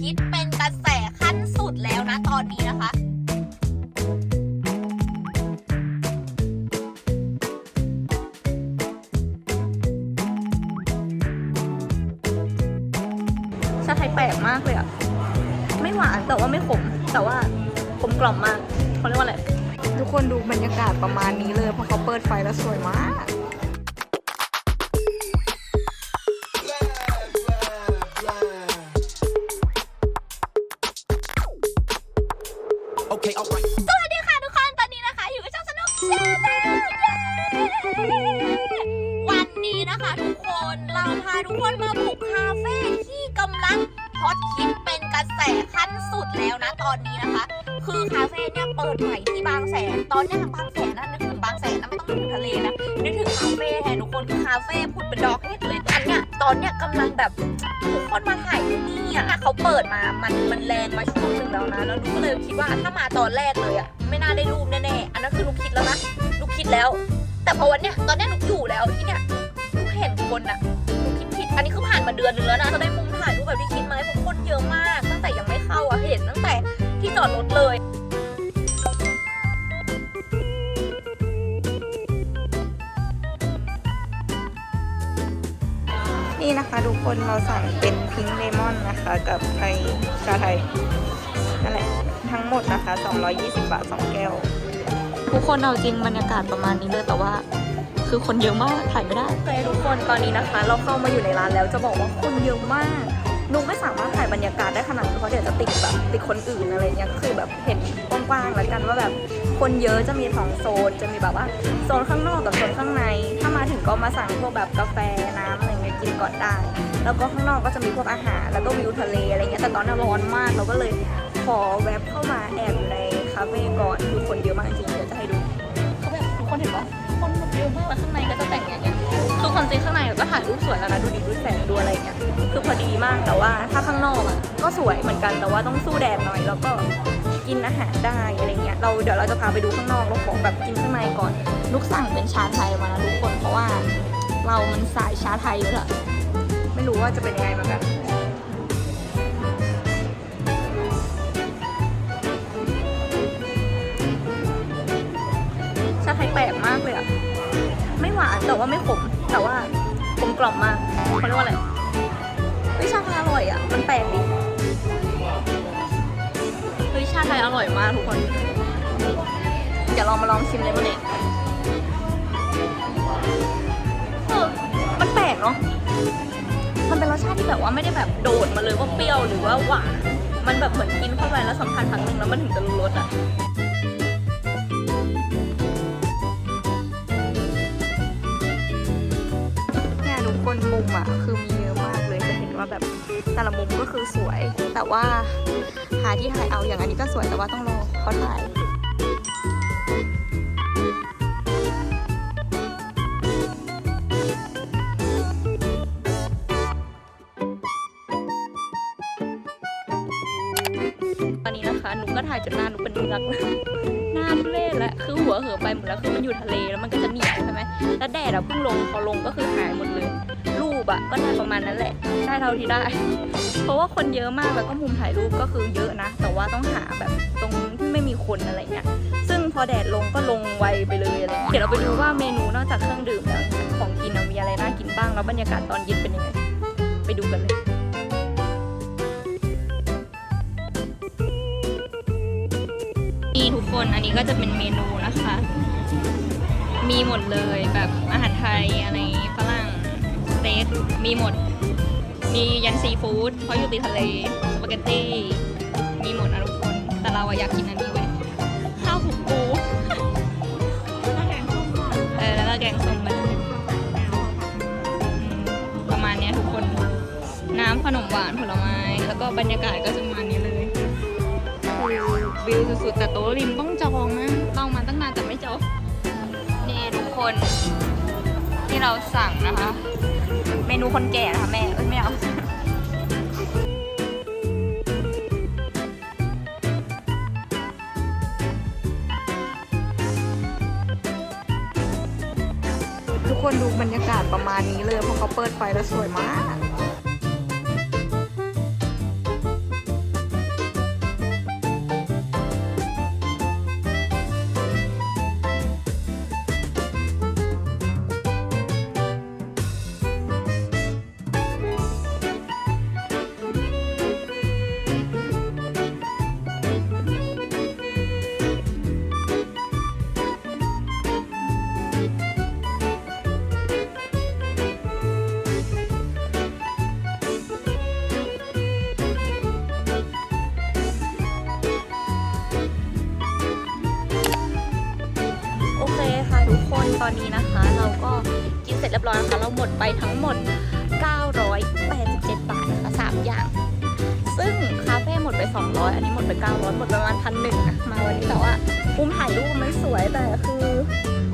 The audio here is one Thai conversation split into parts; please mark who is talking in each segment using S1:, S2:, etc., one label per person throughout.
S1: ฮิตเป็นกระแสขั้นสุดแล้วนะตอนนี้นะคะ
S2: ชาไทยแปลกมากเลยอะไม่หวานแต่ว่าไม่ขม แต่ว่ากลมกล่อมมากเขาเรียกว่าอะไร ทุกคนดูบรรยากาศประมาณนี้เลยเพราะเขาเปิดไฟแล้วสวยมาก
S3: Okay, alright.
S1: สวัสดีค่ะทุกคน ตอนนี้นะคะ อยู่กับช่องสนุกแชร์แนลวันนี้นะคะทุกคนเราพาทุกคนมาบุกคาเฟ่ที่กำลังฮอตฮิตเป็นกระแสขั้นสุดแล้วนะตอนนี้นะคะ คือคาเฟ่เนี่ยเปิดใหม่ที่บางแสน ตอนนี้บางแสนนะนึกถึงบางแสนนะไม่ต้องนึกถึงทะเลนะนึกถึงคาเฟ่แทนทุกคนคือคาเฟ่พูดเป็นดอก อนเนี้ยตอนเนี้ยกำลังแบบทุกคนมาถ่ายที่นี่อะเขาเปิดมา มันมันแรงมาช่วงหนึ่งแล้วนะ แล้วนุกก็เลยคิดว่าถ้ามาตอนแรกเลยอะไม่น่าได้รูปแน่ๆ อันนั้นคือนุกคิดแล้วนะนุกคิดแล้ว แต่พอวันเนี้ยตอนเนี้ยนุกอยู่แล้วที่เนี้ยนุกเห็นคนอะนุกคิดผิด อันนี้คือผ่านมาเดือนนึงแล้วนะจะได้มุมถ่ายรูปแบบที่คิดไหมเพราะคนเยอะมาก ตั้งแต่ยังไม่เข้าอะเห็นตั้งแต่ที่จอดรถเลย
S2: นี่นะคะทุกคนเราสั่งเป็นพิงค์เลมอนนะคะกับไทยชาไทยนั่นแหละทั้งหมดนะคะ 220 บาท 2 แก้ว ทุกคนเอาจริงบรรยากาศประมาณนี้เลยแต่ว่า คือคนเยอะมากถ่ายไม่ได้โอเคทุกคนตอนนี้นะคะ เราเข้ามาอยู่ในร้านแล้วจะบอกว่าคนเยอะมากนุกไม่สามารถถ่ายบรรยากาศได้ขนาดนี้เพราะเดี๋ยวจะติดแบบติดคนอื่นอะไรเงี้ยคือแบบเห็นกว้างๆแล้วกันว่าแบบคนเยอะจะมีสองโซนจะมีแบบว่าโซนข้างนอกกับโซนข้างใน ถ้ามาถึงก็มาสั่งพวกแบบกาแฟน้ำอะไรเงี้ย กินก่อนได้ แล้วก็ข้างนอกก็จะมีพวกอาหาร แล้วก็วิวทะเลอะไรเงี้ย แต่ตอนนั้นร้อนมาก เราก็เลยขอแวบเข้ามาแอบอยู่ในคาเฟ่ก่อนคือคนเยอะมากจริงๆเดี๋ยวจะให้ดูเขาแบบทุกคนเห็นปะคนแบบเยอะมากแล้วข้างในก็จะแต่งอย่างเงี้ยคือความจริงข้างในก็ถ่ายรูปสวยแล้วนะดูดิดูแสงดูอะไรเงี้ย คือพอดีมากแต่ว่าถ้าข้างนอกอะก็สวยเหมือนกันแต่ว่าต้องสู้แดดหน่อยแล้วก็กินอาหารได้อะไรเงี้ยเราเดี๋ยวเราจะพาไปดูข้างนอกเราขอแบบกินข้างในก่อน ลูกสั่งเป็นชาไทยมานะทุกคนเพราะว่า เรามันสายชาไทยด้วยแหละไม่รู้ว่าจะเป็นยังไงเหมือนกันชาไทยแปลกมากเลยอะไม่หวานแต่ว่าไม่ขมแต่ว่ากลมกล่อมมากเขาเรียกว่าอะไรเฮ้ยชาไทยอร่อยอะมันแปลกดิเฮ้ยชาไทยอร่อยมากทุกคนเดี๋ยวเรามาลองชิมเลยมันเอง นาะมันเป็นรสชาติที่แบบว่าไม่ได้แบบโดดมาเลยว่าเปรี้ยวหรือว่าหวานมันแบบเหมือนกินเข้าไปแล้วสัมผัสครั้งหนึ่งแล้วมันถึงจะรู้รสอะเนี่ยทุกคนมุมอะคือมีเยอะมากเลยจะเห็นว่าแบบแต่ละมุมก็คือสวย แต่ว่าหาที่ถ่ายเอาอย่างอันนี้ก็สวยแต่ว่าต้องรอเขาถ่าย ตอนนี้นะคะหนูก็ถ่ายจนหน้าหนูเป็นเมือกแล้วหน้าทุเรศแล้วคือหัวเหอไปหมดแล้วคือมันอยู่ทะเลแล้วมันก็จะเหนียวใช่ไหมแล้วแดดอะเพิ่งลงพอลงก็คือหายหมดเลย รูปอะก็ได้ประมาณนั้นแหละ ได้เท่าที่ได้ เพราะว่าคนเยอะมากแล้วก็มุมถ่ายรูปก็คือเยอะนะ แต่ว่าต้องหาแบบตรงที่ไม่มีคนอะไรเงี้ยซึ่งพอแดดลงก็ลงไวไปเลยอะไรเดี๋ยวเราไปดูว่าเมนูนอกจากเครื่องดื่มแล้วของกินมีอะไรน่ากินบ้างแล้วบรรยากาศตอนเย็นเป็นยังไงไปดูกันเลย คน อันนี้ก็จะเป็นเมนูนะคะ มีหมดเลยแบบอาหารไทยอะไรฝรั่งสเต็กมีหมด มียันซีฟู้ดเพราะอยู่ติดทะเลสปาเกตตี้มีหมดนะทุกคน แต่เราอะอยากกินอันนี้เว้ยข้าวผูกปูเออแล้วก็แกงส้มมันอืมประมาณเนี้ยทุกคน น้ำขนมหวานผลไม้ แล้วก็บรรยากาศก็จะประมาณนี้เลย วิวสุดๆ แต่โต๊ะริมต้องจองนะต้องมาตั้งนานแต่ไม่จองนี่ทุกคนที่เราสั่งนะคะ เมนูคนแก่นะคะแม่ เอ้ยไม่เอาทุกคนดูบรรยากาศประมาณนี้เลยเพราะเขาเปิดไฟแล้วสวยมาก อนนี้นะคะ เราก็กินเสร็จเรียบร้อยนะคะเราหมดไปทั้งหมด 200 อันนี้หมดไป 900 หมดประมาณพันหนึ่งอะมาวันนี้แต่ว่ามุมถ่ายรูปไม่สวยแต่คือ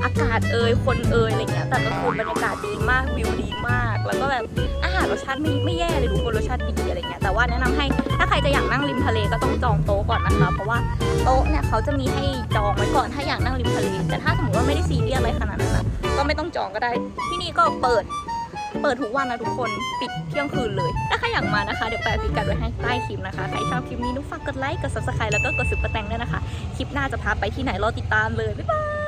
S2: อากาศเอ่ยคนเอ่ยอะไรเงี้ยแต่ก็คือบรรยากาศดีมากวิวดีมาก แล้วก็แบบอาหารรสชาติไม่ไม่แย่เลยทุกคนรสชาติดีอะไรเงี้ยแต่ว่าแนะนำให้ถ้าใครจะอยากนั่งริมทะเลก็ต้องจองโต๊ะก่อนนะคะเพราะว่าโต๊ะเนี่ยเขาจะมีให้จองไว้ก่อนถ้าอยากนั่งริมทะเลแต่ถ้าสมมติว่าไม่ได้ซีเรียสอะไรขนาดนั้นนะก็ไม่ต้องจองก็ได้ที่นี่ก็เปิด เปิดทุกวันนะทุกคนปิดเที่ยงคืนเลย ถ้าใครอยากมานะคะ เดี๋ยวแปะพิกัดไว้ให้ใต้คลิปนะคะ ใครชอบคลิปนี้นุกฝากกดไลค์ กดซับสไครต์แล้วก็กดซุปเปอร์แตงด้วยนะคะ คลิปหน้าจะพาไปที่ไหนรอติดตามเลย บ๊ายบาย